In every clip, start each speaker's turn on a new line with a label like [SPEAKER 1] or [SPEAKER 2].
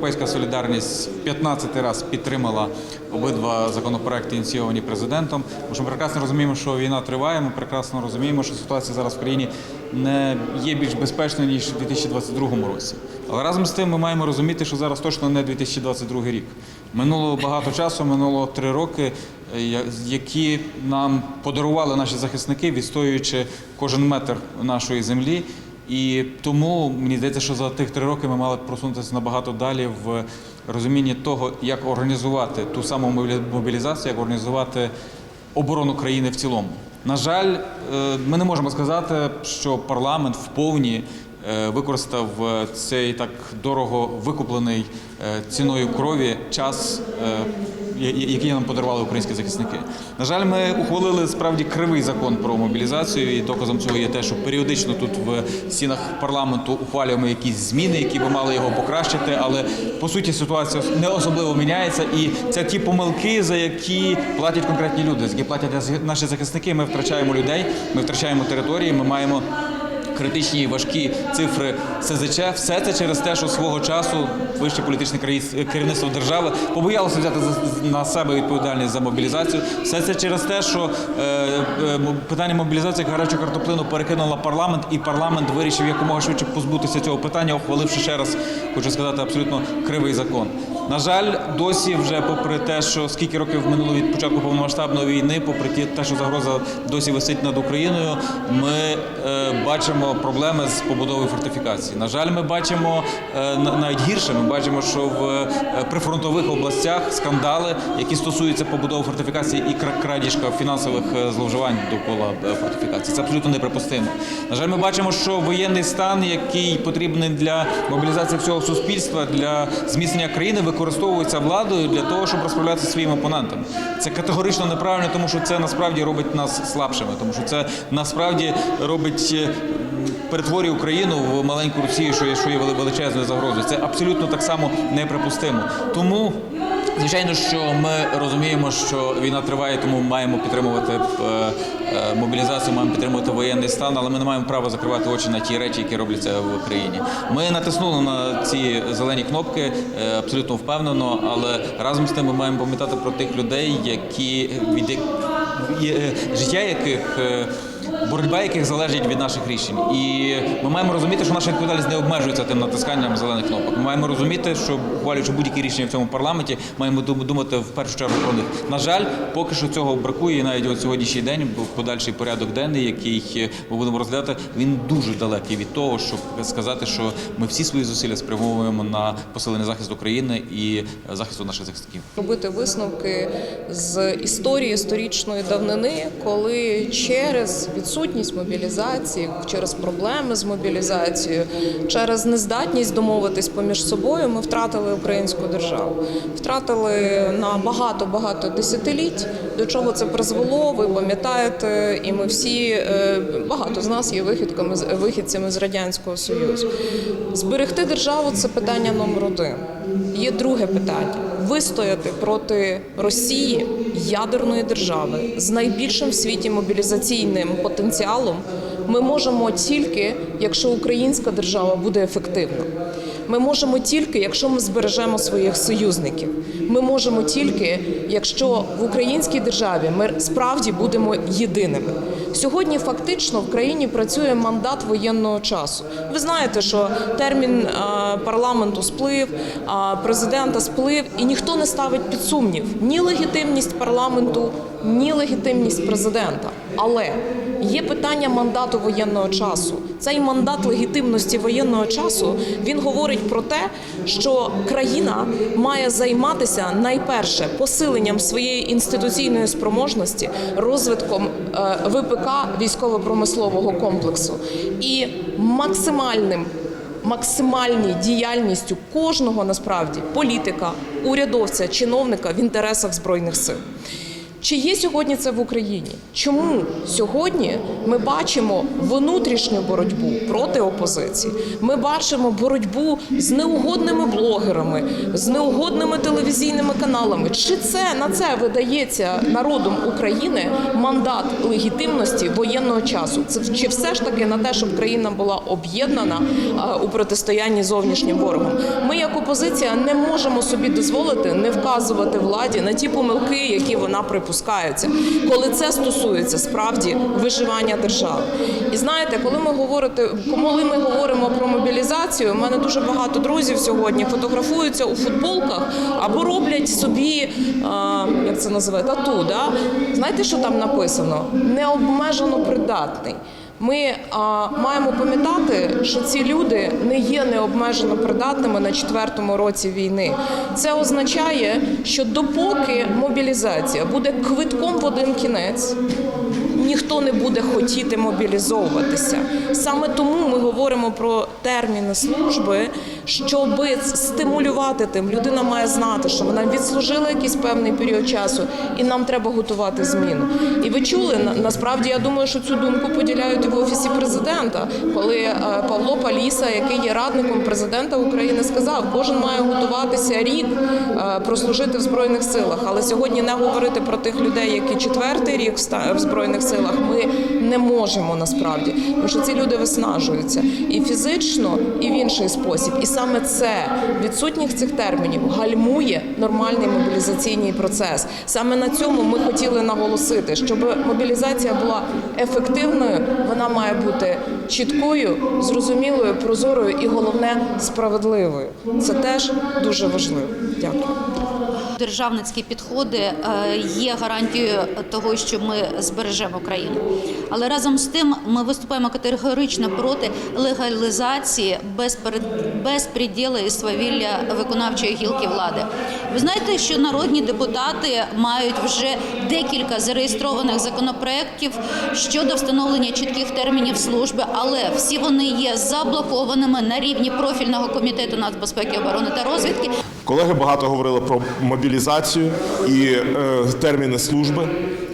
[SPEAKER 1] Європейська солідарність 15 раз підтримала обидва законопроекти, ініційовані президентом. Тому ми прекрасно розуміємо, що війна триває. Ми прекрасно розуміємо, що ситуація зараз в країні не є більш безпечною ніж у 2022 році. Але разом з тим ми маємо розуміти, що зараз точно не 2022 рік. Минуло багато часу, минуло три роки, е, які нам подарували наші захисники, відстоюючи кожен метр нашої землі. І тому мені здається, що за тих три роки ми мали просунутися набагато далі в розумінні того, як організувати ту саму мобілі- мобілізацію, як організувати оборону країни в цілому. На жаль, е, ми не можемо сказати, що парламент вповні е, використав е, цей так дорого викуплений ціною крові час. Які нам подарували українські захисники. На жаль, ми ухвалили справді кривий закон про мобілізацію, і доказом цього є те, що періодично тут в стінах парламенту ухвалюємо якісь зміни, які би мали його покращити. Але по суті ситуація не особливо міняється, і це ті помилки, за які платять конкретні люди, за які платять наші захисники. Ми втрачаємо людей, ми втрачаємо території, ми маємо критичні і важкі цифри СЗЧ. Все це через те, що свого часу вище політичне керівництво держави побоялося взяти на себе відповідальність за мобілізацію. Все це через те, що е, е, питання мобілізації гарячу картоплину перекинула парламент, і парламент вирішив якомога швидше позбутися цього питання, ухваливши ще раз, хочу сказати, абсолютно кривий закон. На жаль, досі вже попри те, що скільки років минуло від початку повномасштабної війни, попри те, що загроза досі висить над Україною, ми е, бачимо проблеми з побудовою фортифікацій. На жаль, ми бачимо е, навіть гірше. Ми бачимо, що в е, прифронтових областях скандали, які стосуються побудови фортифікацій і кра- крадіжка фінансових е, зловживань довкола фортифікацій. Це абсолютно неприпустимо. На жаль, ми бачимо, що воєнний стан, який потрібний для мобілізації всього суспільства, для зміцнення країни, використовується владою для того, щоб розправлятися зі своїми опонентами. Це категорично неправильно, тому що це насправді робить нас слабшими, тому що це насправді робить. Перетворює Україну в маленьку Росію, що є, що є вели- величезною загрозою. Це абсолютно так само неприпустимо. Тому, звичайно, що ми розуміємо, що війна триває, тому маємо підтримувати е, е, мобілізацію, маємо підтримувати воєнний стан, але ми не маємо права закривати очі на ті речі, які робляться в країні. Ми натиснули на ці зелені кнопки е, абсолютно впевнено, але разом з тим ми маємо пам'ятати про тих людей, які від життя яких. Боротьба яких залежить від наших рішень. І ми маємо розуміти, що наша відповідальність не обмежується тим натисканням зелених кнопок. Ми маємо розуміти, що ухвалюючи будь-які рішення в цьому парламенті, маємо дум- думати в першу чергу про них. На жаль, поки що цього бракує. І навіть от сьогоднішній день подальший порядок денний, який е, ми будемо розглядати. Він дуже далекий від того, щоб сказати, що ми всі свої зусилля спрямовуємо на посилення захисту України і е, захисту наших захисників.
[SPEAKER 2] робити висновки з історії сторічної давнини, коли через відсутність мобілізації, через проблеми з мобілізацією, через нездатність домовитись поміж собою, ми втратили українську державу. Втратили на багато багато десятиліть. До чого це призвело? Ви пам'ятаєте, і ми всі е, багато з нас є вихідками вихідцями з радянського союзу. Зберегти державу це питання номер один. Є друге питання вистояти проти Росії ядерної держави з найбільшим в світі мобілізаційним потенціалом. Ми можемо тільки, якщо українська держава буде ефективна. Ми можемо тільки, якщо ми збережемо своїх союзників. Ми можемо тільки, якщо в українській державі ми справді будемо єдиними. Сьогодні фактично в країні працює мандат воєнного часу. Ви знаєте, що термін е, парламенту сплив, а президента сплив, і ніхто не ставить під сумнів ні легітимність парламенту, ні легітимність президента. Але є питання мандату воєнного часу. Цей мандат легітимності воєнного часу він говорить про те, що країна має займатися найперше посиленням своєї інституційної спроможності, розвитком е, ВПК військово-промислового комплексу і максимальним максимальній діяльністю кожного насправді політика, урядовця, чиновника в інтересах збройних сил. Чи є сьогодні це в Україні? Чому сьогодні ми бачимо внутрішню боротьбу проти опозиції? Ми бачимо боротьбу з неугодними блогерами, з неугодними телевізійними каналами. Чи це на це видається народом України мандат легітимності воєнного часу? Це чи все ж таки на те, щоб країна була об'єднана а, у протистоянні зовнішнім ворогом? Ми, як опозиція, не можемо собі дозволити не вказувати владі на ті помилки, які вона припускається, коли це стосується справді виживання держави. І знаєте, коли ми говорите, коли ми говоримо про мобілізацію, у мене дуже багато друзів сьогодні фотографуються у футболках або роблять собі, а, як це називає, тату. Да? Знаєте, що там написано? Необмежено придатний. Ми а, маємо пам'ятати, що ці люди не є необмежено придатними на четвертому році війни. Це означає, що допоки мобілізація буде квитком в один кінець, ніхто не буде хотіти мобілізовуватися. Саме тому ми говоримо про терміни служби, щоб стимулювати тим. Людина має знати, що вона відслужила якийсь певний період часу, і нам треба готувати зміну. І ви чули на- насправді, я думаю, що цю думку поділяють і в офісі президента, коли е, Павло Паліса, який є радником президента України, сказав, кожен має готуватися рік е, прослужити в збройних силах. Але сьогодні не говорити про тих людей, які четвертий рік в збройних силах, ми не можемо насправді, тому що ці люди виснажуються і фізично, і в інший спосіб. І саме це відсутність цих термінів гальмує нормальний мобілізаційний процес. Саме на цьому ми хотіли наголосити, щоб мобілізація була ефективною, вона має бути чіткою, зрозумілою, прозорою і головне справедливою. Це теж дуже важливо. Дякую.
[SPEAKER 3] Державницькі підходи е, є гарантією того, що ми збережемо країну. Але разом з тим ми виступаємо категорично проти легалізації безпреділу і свавілля виконавчої гілки влади. Ви знаєте, що народні депутати мають вже декілька зареєстрованих законопроєктів щодо встановлення чітких термінів служби, але всі вони є заблокованими на рівні профільного комітету нацбезпеки, оборони та розвідки.
[SPEAKER 4] Колеги багато говорили про мобілізацію і е, терміни служби.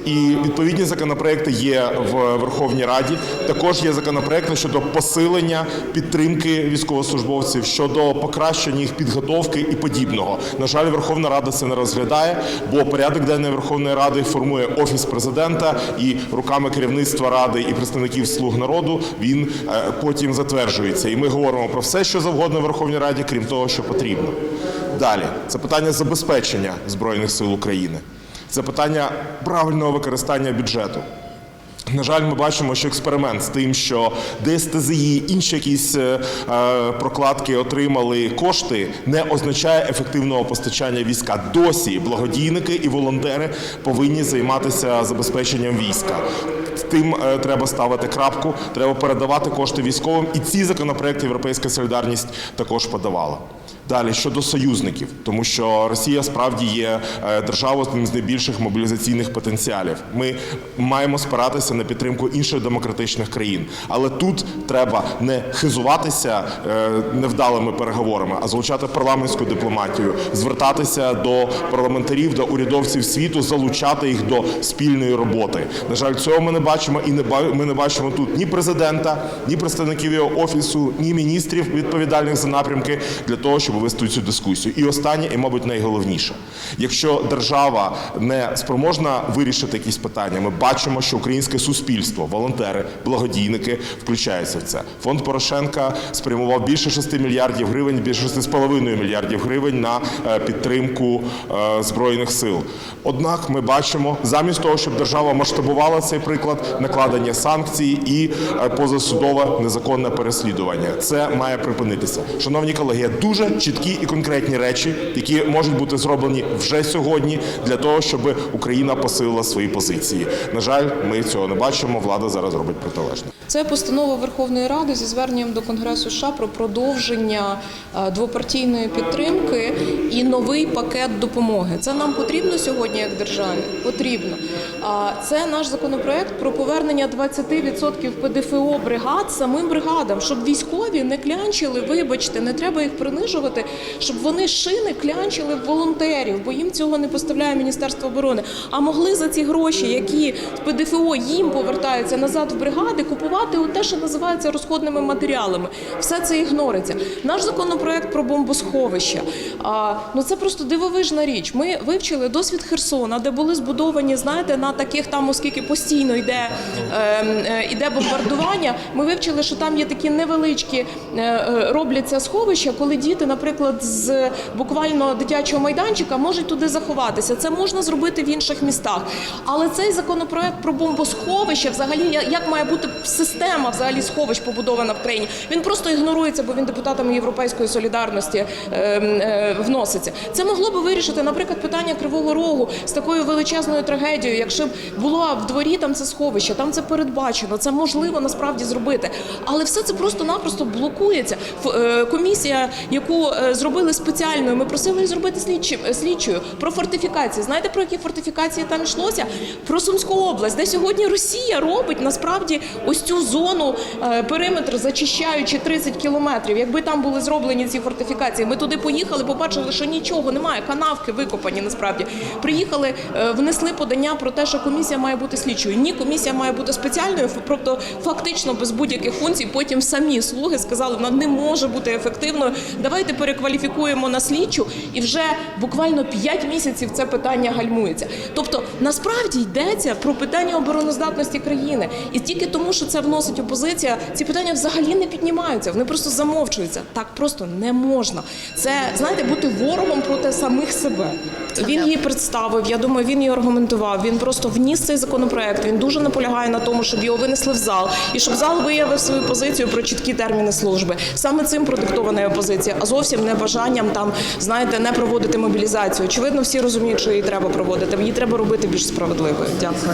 [SPEAKER 4] І відповідні законопроекти є в Верховній Раді. Також є законопроекти щодо посилення підтримки військовослужбовців, щодо покращення їх підготовки і подібного. На жаль, Верховна Рада це не розглядає, бо порядок денний Верховної Ради формує офіс президента і руками керівництва ради і представників слуг народу він е, потім затверджується. І ми говоримо про все, що завгодно в Верховній Раді, крім того, що потрібно. Далі це питання забезпечення збройних сил України. Це питання правильного використання бюджету. На жаль, ми бачимо, що експеримент з тим, що ДСТЗІ, інші якісь е, е, прокладки отримали кошти, не означає ефективного постачання війська. Досі благодійники і волонтери повинні займатися забезпеченням війська. Тим е, треба ставити крапку, треба передавати кошти військовим. І ці законопроекти Європейська солідарність також подавала. Далі щодо союзників, тому що Росія справді є е, державою з одним з найбільших мобілізаційних потенціалів. Ми маємо спиратися на підтримку інших демократичних країн, але тут треба не хизуватися е, невдалими переговорами, а залучати парламентську дипломатію, звертатися до парламентарів, до урядовців світу, залучати їх до спільної роботи. На жаль, цього ми не бачимо, і не ми не бачимо тут ні президента, ні представників його офісу, ні міністрів відповідальних за напрямки для того, щоб вести цю дискусію. І останнє, і мабуть, найголовніше, якщо держава не спроможна вирішити якісь питання, ми бачимо, що українське суспільство, волонтери, благодійники включаються в це. Фонд Порошенка спрямував більше 6 мільярдів гривень, більше 6,5 мільярдів гривень на е, підтримку е, збройних сил. Однак ми бачимо, замість того, щоб держава масштабувала цей приклад, накладення санкцій і е, позасудове незаконне переслідування. Це має припинитися. Шановні колеги, є дуже чіткі і конкретні речі, які можуть бути зроблені вже сьогодні для того, щоб Україна посилила свої позиції. На жаль, ми цього не бачимо. Влада зараз робить протилежне.
[SPEAKER 2] Це постанова Верховної Ради зі зверненням до Конгресу США про продовження е, двопартійної підтримки і новий пакет допомоги. Це нам потрібно сьогодні як державі? Потрібно. Це наш законопроект про повернення 20% ПДФО бригад самим бригадам, щоб військові не клянчили. Вибачте, не треба їх принижувати. Продовжувати, щоб вони шини клянчили в волонтерів, бо їм цього не поставляє Міністерство оборони. А могли за ці гроші, які з ПДФО їм повертаються назад в бригади, купувати те, що називається розходними матеріалами. Все це ігнориться. Наш законопроект про бомбосховища. А, ну це просто дивовижна річ. Ми вивчили досвід Херсона, де були збудовані, знаєте, на таких там, оскільки постійно йде, е, е, йде бомбардування. Ми вивчили, що там є такі невеличкі е, е, робляться сховища, коли діти, наприклад, з буквально дитячого майданчика можуть туди заховатися. Це можна зробити в інших містах. Але цей законопроект про бомбосховища, взагалі, як має бути система взагалі сховищ побудована в країні, він просто ігнорується, бо він депутатами Європейської солідарності е, е, вноситься. Це могло би вирішити, наприклад, питання Кривого Рогу з такою величезною трагедією, якщо б було в дворі там це сховище, там це передбачено, це можливо насправді зробити. Але все це просто-напросто блокується. Е, Комісія, яку е, зробили спеціальною, ми просили її зробити слідчим е, слідчою про фортифікації. Знаєте про які фортифікації там йшлося? Про Сумську область, де сьогодні Росія робить насправді ось цю зону е, периметр, зачищаючи 30 кілометрів. Якби там були зроблені ці фортифікації, ми туди поїхали, побачили, що нічого немає. Канавки викопані насправді. Приїхали, внесли подання про те, що комісія має бути слідчою. Ні, комісія має бути спеціальною, тобто фактично без будь-яких функцій. Потім самі слуги сказали, вона не може бути ефективною. Давайте перекваліфікуємо на слідчу, і вже буквально 5 місяців це питання гальмується. Тобто, насправді йдеться про питання обороноздатності країни, і тільки тому, що це вносить опозиція, ці питання взагалі не піднімаються. Вони просто замовчуються. Так просто не можна. Це знаєте, бути ворогом проти самих себе. Він її представив. Я думаю, він її аргументував. Він просто вніс цей законопроект. Він дуже наполягає на тому, щоб його винесли в зал, і щоб зал виявив свою позицію про чіткі терміни служби. Саме цим продиктована його позиція, а зовсім не бажанням там, знаєте, не проводити мобілізацію. Очевидно, всі розуміють, що її треба проводити. Її треба робити більш справедливою. Дякую.